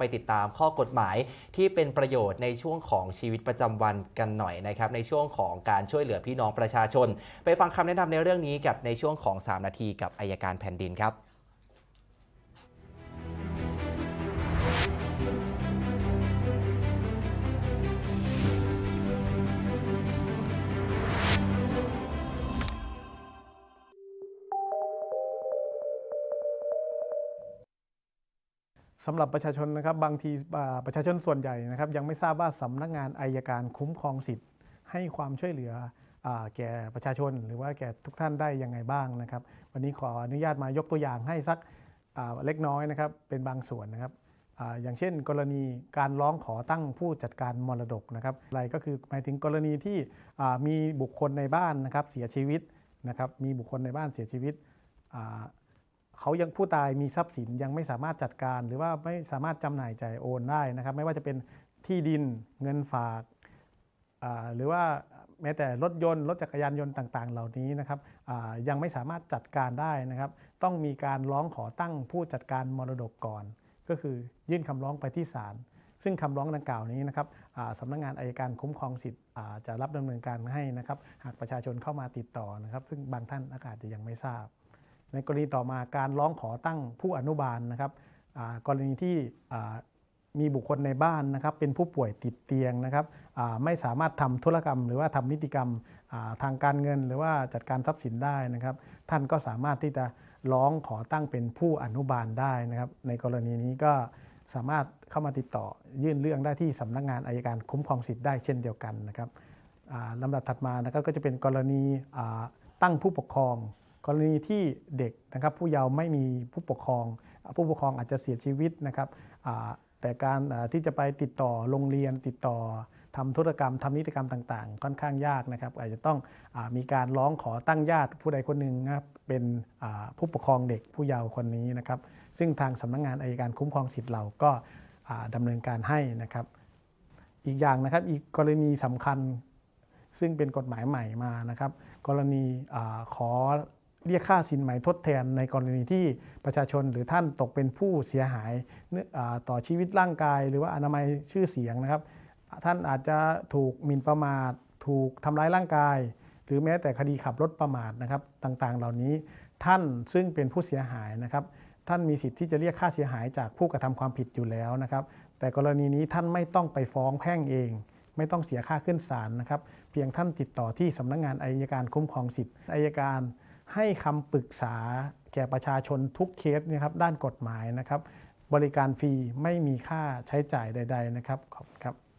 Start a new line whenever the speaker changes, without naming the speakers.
ไปติดตามข้อกฎหมายที่เป็นประโยชน์ในช่วงของชีวิตประจำวันกันหน่อยนะครับในช่วงของการช่วยเหลือพี่น้องประชาชน ไปฟังคำแนะนำในเรื่องนี้กับในช่วงของ 3 นาทีกับอายการแผ่นดินครับ
สำหรับประชาชนนะครับบางทีประชาชนส่วนใหญ่นะครับ ยังไม่ทราบว่าสำนักงานอายการคุ้มครองสิทธิ์ ให้ความช่วยเหลือแก่ประชาชน หรือว่าแก่ทุกท่านได้ยังไงบ้างนะครับ วันนี้ขออนุญาตมายกตัวอย่างให้สักเล็กน้อยนะครับเป็นบางส่วนนะครับอย่างเช่น กรณีการร้องขอตั้งผู้จัดการมรดกนะครับอะไรก็คือหมายถึงกรณีที่มีบุคคลในบ้านนะครับเสียชีวิตนะครับมีบุคคลในบ้านเสียชีวิต เขายังผู้ตายมีทรัพย์สินยังไม่สามารถจัดการ หรือว่าไม่สามารถจำหน่ายจ่ายโอนได้นะครับ ไม่ว่าจะเป็นที่ดินเงินฝากหรือว่าแม้แต่รถยนต์รถจักรยานยนต์ต่างๆ เหล่านี้นะครับยังไม่สามารถจัดการได้นะครับ ต้องมีการร้องขอตั้งผู้จัดการมรดกก่อน ก็คือยื่นคำร้องไปที่ศาลซึ่งคำร้องดังกล่าวนี้นะครับสำนักงานอายการคุ้มครองสิทธิ์จะรับดำเนินการให้นะครับ หากประชาชนเข้ามาติดต่อนะครับ ซึ่งบางท่านอาจจะยังไม่ทราบ ในกรณีต่อมาการร้องขอตั้งผู้อนุบาลนะครับกรณีที่มีบุคคลในบ้านนะครับ เป็นผู้ป่วยติดเตียงนะครับไม่สามารถทำธุรกรรม หรือว่าทำนิติกรรมทางการเงิน หรือว่าจัดการทรัพย์สินได้นะครับ ท่านก็สามารถที่จะร้องขอตั้งเป็นผู้อนุบาลได้นะครับ ในกรณีนี้ก็สามารถเข้ามาติดต่อยื่นเรื่องได้ที่สำนักงานอายการคุ้มครองสิทธิ์ได้เช่นเดียวกันนะครับลำดับถัดมานะครับก็จะเป็นกรณีตั้งผู้ปกครอง กรณีที่เด็กนะครับผู้เยาว์ไม่มีผู้ปกครอง ผู้ปกครองอาจจะเสียชีวิตนะครับแต่การที่จะไปติดต่อโรงเรียนติดต่อทำธุรกรรมทำนิติกรรมต่างๆ ค่อนข้างยากนะครับ อาจจะต้องอมีการร้องขอตั้งญาติผู้ใดคนหนึ่งนะครับเป็นผู้ปกครองเด็กผู้เยาว์คนนี้นะครับ ซึ่งทางสำนักงานอายการคุ้มครองสิทธิ์เราก็ดำเนินการให้นะครับ อีกอย่างนะครับอีกกรณีสำคัญซึ่งเป็นกฎหมายใหม่มานะครับ กรณีอขอ เรียกค่าสินไหมทดแทนในกรณีที่ประชาชนหรือท่านตกเป็นผู้เสียหายต่อชีวิตร่างกาย หรือว่าอนามัยชื่อเสียงนะครับ ท่านอาจจะถูกหมิ่นประมาท ถูกทำร้ายร่างกาย หรือแม้แต่คดีขับรถประมาทนะครับต่างๆ เหล่านี้ท่านซึ่งเป็นผู้เสียหายนะครับ ท่านมีสิทธิ์ที่จะเรียกค่าเสียหายจากผู้กระทำความผิดอยู่แล้วนะครับ แต่กรณีนี้ท่านไม่ต้องไปฟ้องแพ่งเอง ไม่ต้องเสียค่าขึ้นศาลนะครับ เพียงท่านติดต่อที่สำนักงานอายการคุ้มครองสิทธิ์อายการ ให้คำปรึกษาแก่ประชาชนทุกเคสนะครับด้านกฎหมายนะครับ บริการฟรีไม่มีค่าใช้จ่ายใด ๆ นะครับขอบคุณครับ